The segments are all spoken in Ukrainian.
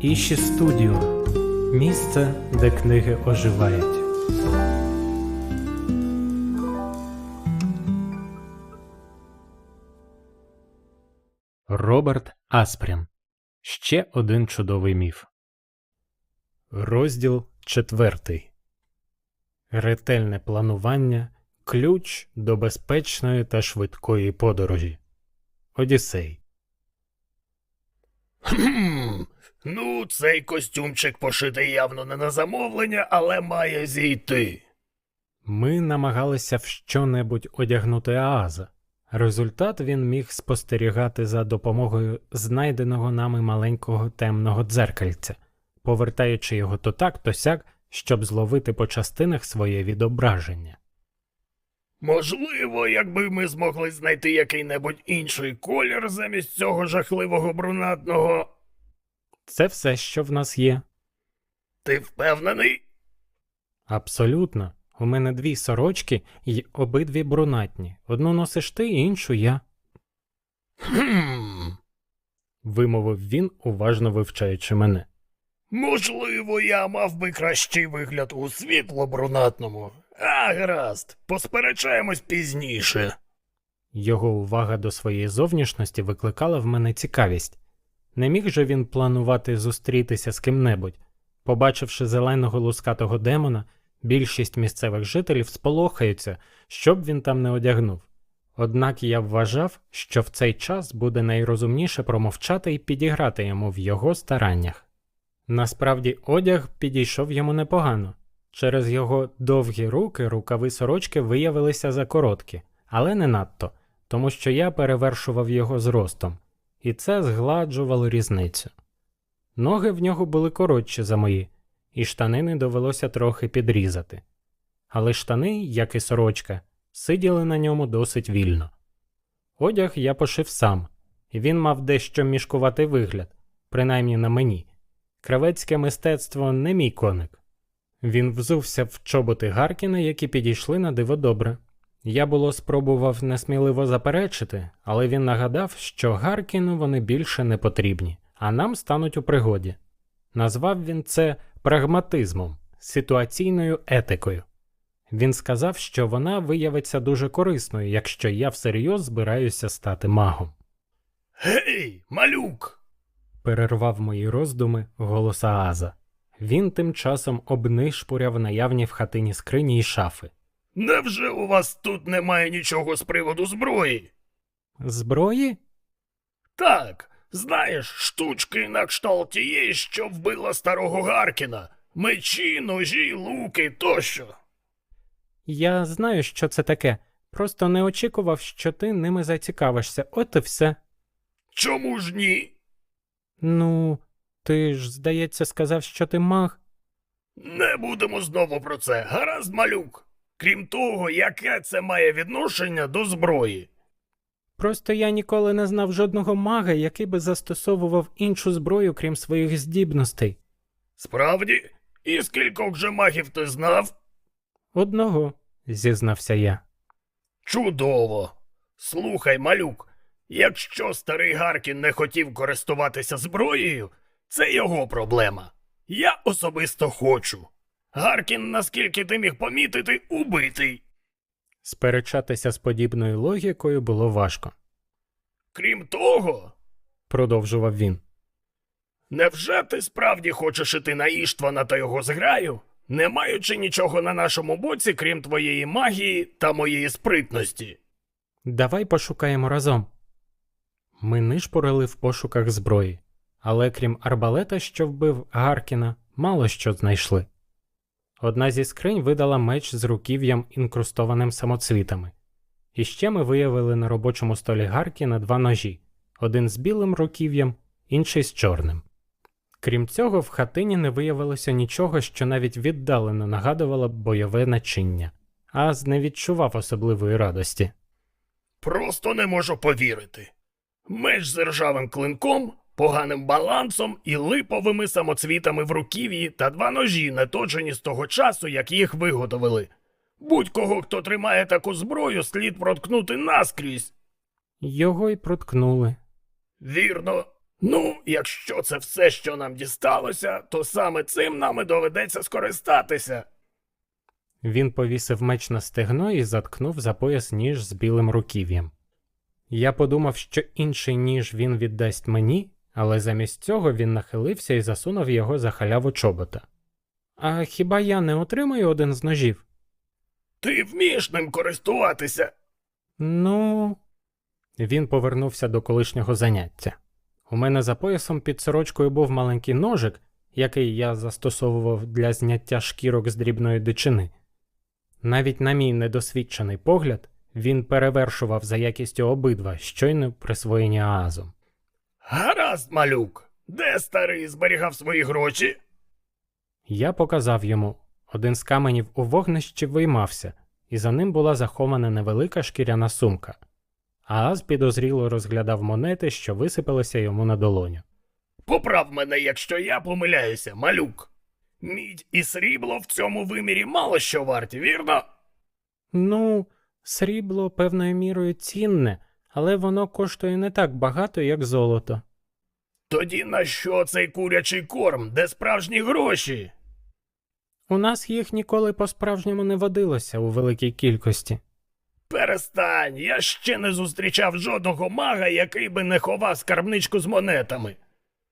Іші Студіо місце, де книги оживають. Роберт Аспрін. Ще один чудовий міф. Розділ четвертий. Ретельне планування ключ до безпечної та швидкої подорожі. Одіссей. Ну, цей костюмчик пошитий явно не на замовлення, але має зійти. Ми намагалися в що-небудь одягнути Ааза. Результат він міг спостерігати за допомогою знайденого нами маленького темного дзеркальця, повертаючи його то так, то сяк, щоб зловити по частинах своє відображення. Можливо, якби ми змогли знайти який-небудь інший колір замість цього жахливого брунатного. Це все, що в нас є. Ти впевнений? Абсолютно. У мене дві сорочки й обидві брунатні. Одну носиш ти, іншу я, Хм. вимовив він, уважно вивчаючи мене. Можливо, я мав би кращий вигляд у світло-брунатному. А, гаразд, посперечаємось пізніше. Його увага до своєї зовнішності викликала в мене цікавість. Не міг же він планувати зустрітися з ким-небудь. Побачивши зеленого лускатого демона, більшість місцевих жителів сполохаються, що б він там не одягнув. Однак я вважав, що в цей час буде найрозумніше промовчати і підіграти йому в його стараннях. Насправді, одяг підійшов йому непогано. Через його довгі руки рукави сорочки виявилися закороткі, але не надто, тому що я перевершував його зростом, і це згладжувало різницю. Ноги в нього були коротші за мої, і штанини довелося трохи підрізати. Але штани, як і сорочка, сиділи на ньому досить вільно. Одяг я пошив сам, і він мав дещо мішкуватий вигляд, принаймні на мені. Кравецьке мистецтво не мій коник. Він взувся в чоботи Гаркіна, які підійшли на диво добре. Я було спробував несміливо заперечити, але він нагадав, що Гаркіну вони більше не потрібні, а нам стануть у пригоді. Назвав він це прагматизмом, ситуаційною етикою. Він сказав, що вона виявиться дуже корисною, якщо я всерйоз збираюся стати магом. Гей, малюк! перервав мої роздуми голос Ааза. Він тим часом обнишпуряв наявні в хатині скрині й шафи. Невже у вас тут немає нічого з приводу зброї? Зброї? Так, знаєш, штучки на кшталт тієї, що вбила старого Гаркіна. Мечі, ножі, луки тощо. Я знаю, що це таке. Просто не очікував, що ти ними зацікавишся. От і все. Чому ж ні? Ну, ти ж, здається, сказав, що ти маг. Не будемо знову про це. Гаразд, малюк. Крім того, яке це має відношення до зброї? Просто я ніколи не знав жодного мага, який би застосовував іншу зброю, крім своїх здібностей. Справді? І скількох же магів ти знав? Одного, зізнався я. Чудово. Слухай, малюк, якщо старий Гаркін не хотів користуватися зброєю, це його проблема. Я особисто хочу. Гаркін, наскільки ти міг помітити, убитий. Сперечатися з подібною логікою було важко, Крім того, продовжував він. невже ти справді хочеш іти на Іштвана та його зграю, не маючи нічого на нашому боці, крім твоєї магії та моєї спритності? Давай пошукаємо разом. Ми нишпорили в пошуках зброї, але крім арбалета, що вбив Гаркіна, мало що знайшли. Одна зі скринь видала меч з руків'ям, інкрустованим самоцвітами. І ще ми виявили на робочому столі Гаркіна два ножі: один з білим руків'ям, інший з чорним. Крім цього, в хатині не виявилося нічого, що навіть віддалено нагадувало бойове начиння, Аз не відчував особливої радості. Просто не можу повірити. Меч з ржавим клинком, поганим балансом і липовими самоцвітами в руків'ї та два ножі, не точені з того часу, як їх виготовили. Будь-кого, хто тримає таку зброю, слід проткнути наскрізь. Його й проткнули. Вірно, Ну, якщо це все, що нам дісталося, то саме цим нам і доведеться скористатися. Він повісив меч на стегно і заткнув за пояс ніж з білим руків'ям. Я подумав, що інший ніж він віддасть мені, але замість цього він нахилився і засунув його за халяву чобота. А хіба я не отримаю один з ножів? Ти вмієш ним користуватися. Ну. Він повернувся до колишнього заняття. У мене за поясом під сорочкою був маленький ножик, який я застосовував для зняття шкірок з дрібної дичини. Навіть на мій недосвідчений погляд, він перевершував за якістю обидва щойно присвоєні Аазом. Гаразд, малюк. Де старий зберігав свої гроші? Я показав йому. Один з каменів у вогнищі виймався, і за ним була захована невелика шкіряна сумка. Ааз підозріло розглядав монети, що висипалися йому на долоню. Поправ мене, якщо я помиляюся, малюк. Мідь і срібло в цьому вимірі мало що варті, вірно? Ну, срібло певною мірою цінне, але воно коштує не так багато, як золото. Тоді на що цей курячий корм, де справжні гроші? У нас їх ніколи по-справжньому не водилося у великій кількості. Перестань, я ще не зустрічав жодного мага, який би не ховав скарбничку з монетами.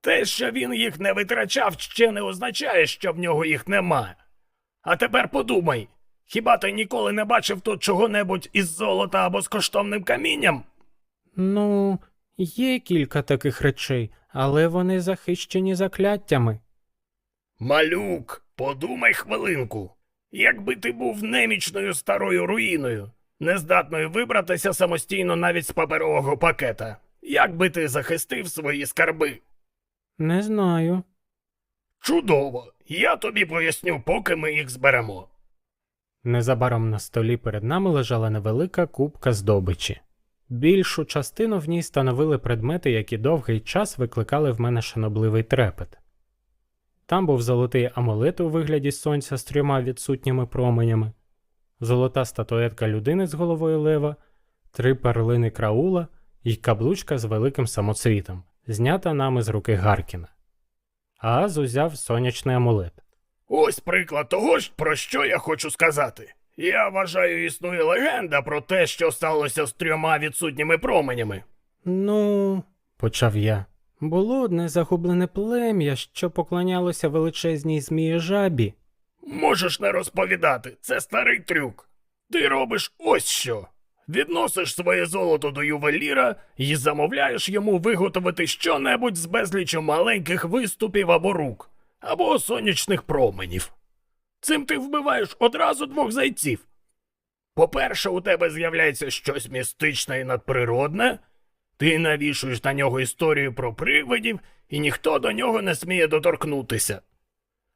Те, що він їх не витрачав, ще не означає, що в нього їх нема. А тепер подумай, хіба ти ніколи не бачив тут чого-небудь із золота або з коштовним камінням? Ну, є кілька таких речей, але вони захищені закляттями. Малюк, подумай хвилинку. Якби ти був немічною старою руїною, нездатною вибратися самостійно навіть з паперового пакета, як би ти захистив свої скарби? Не знаю. Чудово! Я тобі поясню, поки ми їх зберемо. Незабаром на столі перед нами лежала невелика купка здобичі. Більшу частину в ній становили предмети, які довгий час викликали в мене шанобливий трепет. Там був золотий амулет у вигляді сонця з трьома відсутніми променями, золота статуетка людини з головою лева, три перлини краула і каблучка з великим самоцвітом, знята нами з руки Гаркіна. Ааз узяв сонячний амулет. Ось приклад того, ж, про що я хочу сказати. Я вважаю, існує легенда про те, що сталося з трьома відсутніми променями. Ну, почав я. Було одне загублене плем'я, що поклонялося величезній змії жабі. Можеш не розповідати, це старий трюк. Ти робиш ось що. Відносиш своє золото до ювеліра і замовляєш йому виготовити щонебудь з безлічю маленьких виступів або рук, або сонячних променів. Цим ти вбиваєш одразу двох зайців. По-перше, у тебе з'являється щось містичне і надприродне, ти навішуєш на нього історію про привидів, і ніхто до нього не сміє доторкнутися.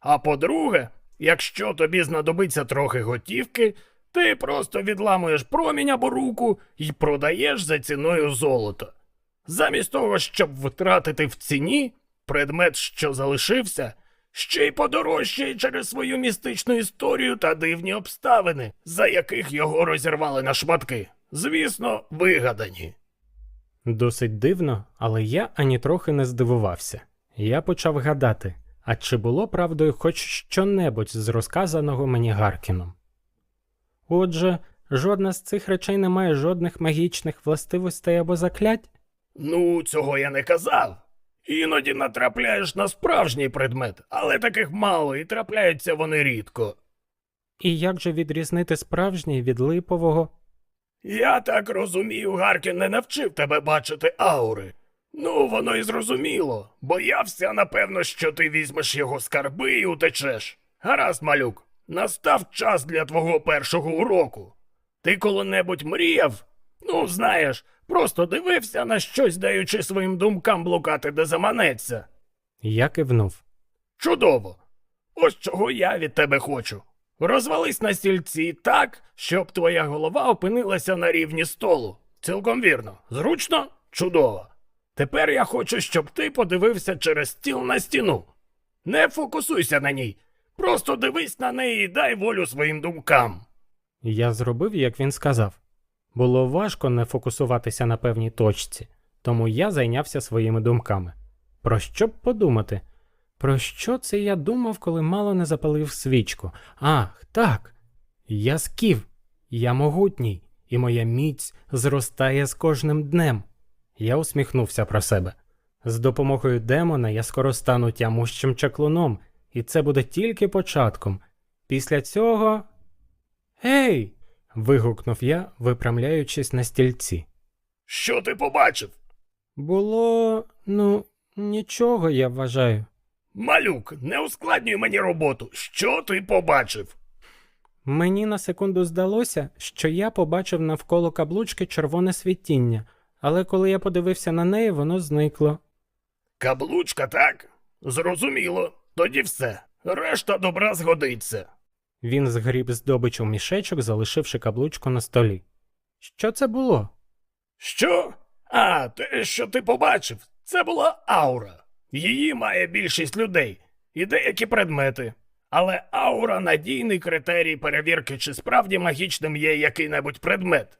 А по-друге, якщо тобі знадобиться трохи готівки, ти просто відламуєш промінь або руку і продаєш за ціною золота. Замість того, щоб втратити в ціні предмет, що залишився, ще й подорожчає через свою містичну історію та дивні обставини, за яких його розірвали на шматки. Звісно, вигадані. Досить дивно, але я ані трохи не здивувався. Я почав гадати, а чи було правдою хоч щонебудь з розказаного мені Гаркіном. Отже, жодна з цих речей не має жодних магічних властивостей або заклять? Ну, цього я не казав. Іноді натрапляєш на справжній предмет, але таких мало і трапляються вони рідко. І як же відрізнити справжній від липового? Я так розумію, Гаркін не навчив тебе бачити аури. Ну, воно і зрозуміло. Боявся, напевно, що ти візьмеш його скарби і утечеш. Гаразд, малюк, настав час для твого першого уроку. Ти коли-небудь мріяв? Ну, знаєш, просто дивився на щось, даючи своїм думкам блукати, де заманеться. Я кивнув. Чудово. Ось чого я від тебе хочу. Розвались на стільці так, щоб твоя голова опинилася на рівні столу. Цілком вірно. Зручно? Чудово. Тепер я хочу, щоб ти подивився через стіл на стіну. Не фокусуйся на ній. Просто дивись на неї і дай волю своїм думкам. Я зробив, як він сказав. Було важко не фокусуватися на певній точці, тому я зайнявся своїми думками. Про що б подумати? Про що це я думав, коли мало не запалив свічку? Ах, так. Я скіф, я могутній, і моя міць зростає з кожним днем. Я усміхнувся про себе. З допомогою демона я скоро стану тямущим чаклуном, і це буде тільки початком. Після цього. Гей. Вигукнув я, випрямляючись на стільці. Що ти побачив? Було, ну, нічого, я вважаю. Малюк, не ускладнюй мені роботу. Що ти побачив? Мені на секунду здалося, що я побачив навколо каблучки червоне світіння, але коли я подивився на неї, воно зникло. Каблучка, так? Зрозуміло. Тоді все. Решта добра згодиться. Він згріб здобич у мішечок, залишивши каблучку на столі. Що це було? Що? А, те, що ти побачив, це була аура. Її має більшість людей і деякі предмети. Але аура надійний критерій перевірки, чи справді магічним є який-небудь предмет.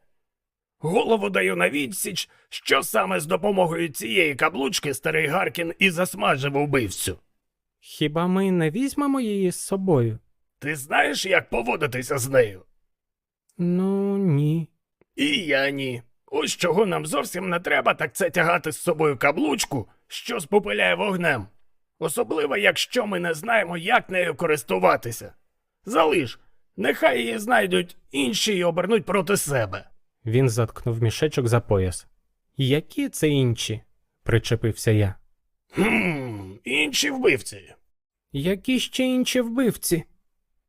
Голову даю на відсіч, що саме з допомогою цієї каблучки старий Гаркін і засмажив убивцю. Хіба ми не візьмемо її з собою? Ти знаєш, як поводитися з нею? Ну, ні. І я ні. Ось чого нам зовсім не треба, так це тягати з собою каблучку, що спопиляє вогнем. Особливо, якщо ми не знаємо, як нею користуватися. Залиш, нехай її знайдуть інші і обернуть проти себе. Він заткнув мішечок за пояс. Які це інші? причепився я. Хм, інші вбивці. Які ще інші вбивці?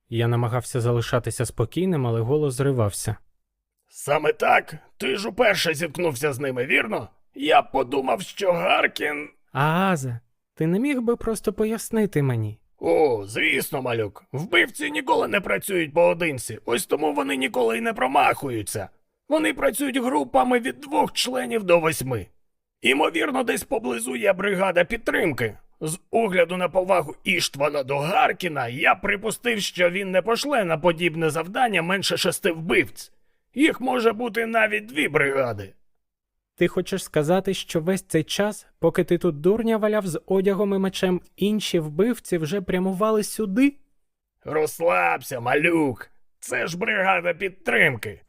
Я намагався залишатися спокійним, але голос зривався. Саме так, ти ж уперше зіткнувся з ними, вірно? Я подумав, що Гаркін. Ааза, ти не міг би просто пояснити мені? О, звісно, малюк. Вбивці ніколи не працюють поодинці, ось тому вони ніколи й не промахуються. Вони працюють групами від двох членів до восьми. Імовірно, десь поблизу є бригада підтримки. З огляду на повагу Іштвана до Гаркіна, я припустив, що він не пошле на подібне завдання менше шести вбивць. Їх може бути навіть дві бригади. Ти хочеш сказати, що весь цей час, поки ти тут дурня валяв з одягом і мечем, інші вбивці вже прямували сюди? Розслабся, малюк. Це ж бригада підтримки.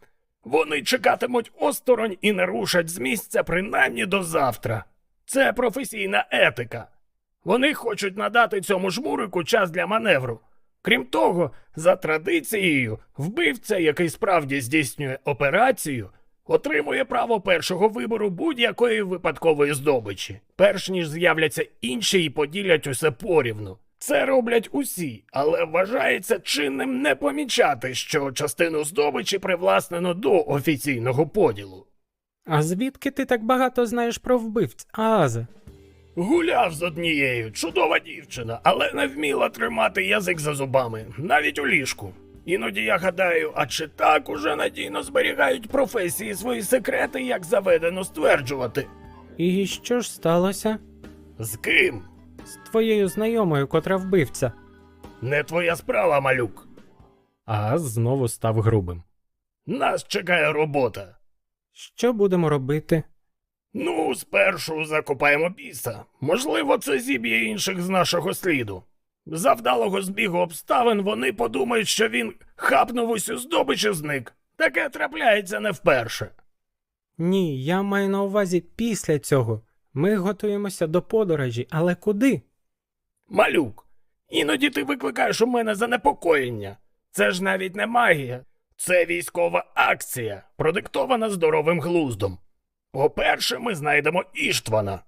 Вони чекатимуть осторонь і не рушать з місця принаймні до завтра. Це професійна етика. Вони хочуть надати цьому жмурику час для маневру. Крім того, за традицією, вбивця, який справді здійснює операцію, отримує право першого вибору будь-якої випадкової здобичі, перш ніж з'являться інші і поділять усе порівну. Це роблять усі, але вважається чинним не помічати, що частину здобичі привласнено до офіційного поділу. А звідки ти так багато знаєш про вбивць, Ааза? Гуляв з однією, чудова дівчина, але не вміла тримати язик за зубами, навіть у ліжку. Іноді я гадаю, а чи так уже надійно зберігають професії свої секрети, як заведено стверджувати? І що ж сталося? З ким? З твоєю знайомою, котра вбивця. Не твоя справа, малюк. Ааз знову став грубим. Нас чекає робота. Що будемо робити? Ну, спершу закопаємо біса. Можливо, це зіб'є інших з нашого сліду. За вдалого збігу обставин вони подумають, що він хапнув усю здобич і зник. Таке трапляється не вперше. Ні, я маю на увазі після цього. Ми готуємося до подорожі, але куди? Малюк, іноді ти викликаєш у мене занепокоєння. Це ж навіть не магія, це військова акція, продиктована здоровим глуздом. По-перше, ми знайдемо Іштвана.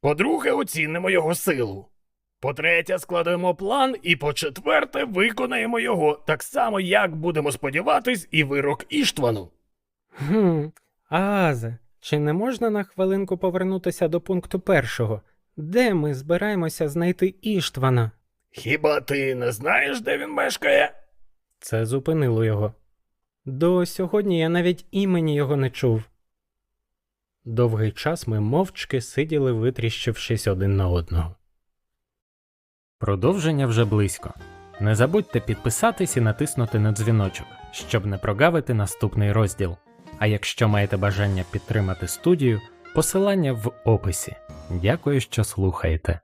По-друге, оцінимо його силу. По-третє, складемо план, і по-четверте, виконаємо його так само, як будемо сподіватись, і вирок Іштвану. Хм, Ааза, чи не можна на хвилинку повернутися до пункту першого? Де ми збираємося знайти Іштвана? Хіба ти не знаєш, де він мешкає? Це зупинило його. До сьогодні я навіть імені його не чув. Довгий час ми мовчки сиділи, витріщившись один на одного. Продовження вже близько. Не забудьте підписатись і натиснути на дзвіночок, щоб не прогавити наступний розділ. А якщо маєте бажання підтримати студію, посилання в описі. Дякую, що слухаєте.